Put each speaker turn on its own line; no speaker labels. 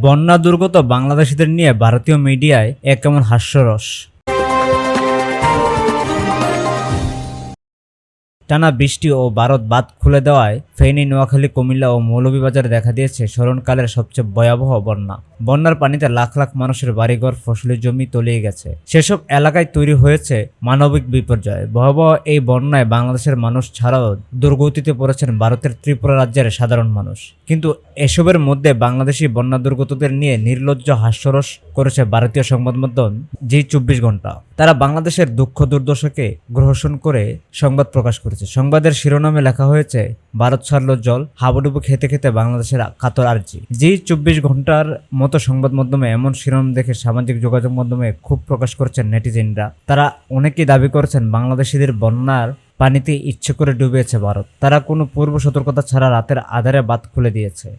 বন্যা দুর্গত বাংলাদেশিদের নিয়ে ভারতীয় মিডিয়ায় এক কেমন হাস্যরস। টানা বৃষ্টি ও ভারত বাঁধ খুলে দেওয়ায় ফেনী, নোয়াখালী, কুমিল্লা ও মৌলভীবাজারে দেখা দিয়েছে স্মরণকালের সবচেয়ে ভয়াবহ বন্যা। বন্যার পানিতে লাখ লাখ মানুষের বাড়িঘর ফসলি জমি তলিয়ে গেছে। সেসব এলাকায় তৈরি হয়েছে মানবিক বিপর্যয়। ভয়াবহ এই বন্যায় বাংলাদেশের মানুষ ছাড়াও দুর্গতিতে পড়েছেন ভারতের ত্রিপুরা রাজ্যের সাধারণ মানুষ। কিন্তু এসবের মধ্যে বাংলাদেশি বন্যা দুর্গতদের নিয়ে নির্লজ্জ হাস্যরস করেছে ভারতীয় সংবাদ মাধ্যম জি চব্বিশ ঘণ্টা। তারা বাংলাদেশের দুঃখ দুর্দশাকে গ্রহণ করে সংবাদ প্রকাশ করেছে। হয়েছে। সংবাদের শিরোনামে লেখা হয়েছে, ভারত ছাড়লো জল, হাবুডুবু খেতে খেতে বাংলাদেশের কাতর আর্জি। জি চব্বিশ ঘণ্টার মতো সংবাদ মাধ্যমে এমন শিরোনাম দেখে সামাজিক যোগাযোগ মাধ্যমে খুব প্রকাশ করছেন নেটিজেনরা। তারা অনেকেই দাবি করেছেন বাংলাদেশিদের বন্যার পানিতে ইচ্ছে করে ডুবিয়েছে ভারত। তারা কোনো পূর্ব সতর্কতা ছাড়া রাতের আধারে বাদ খুলে দিয়েছে।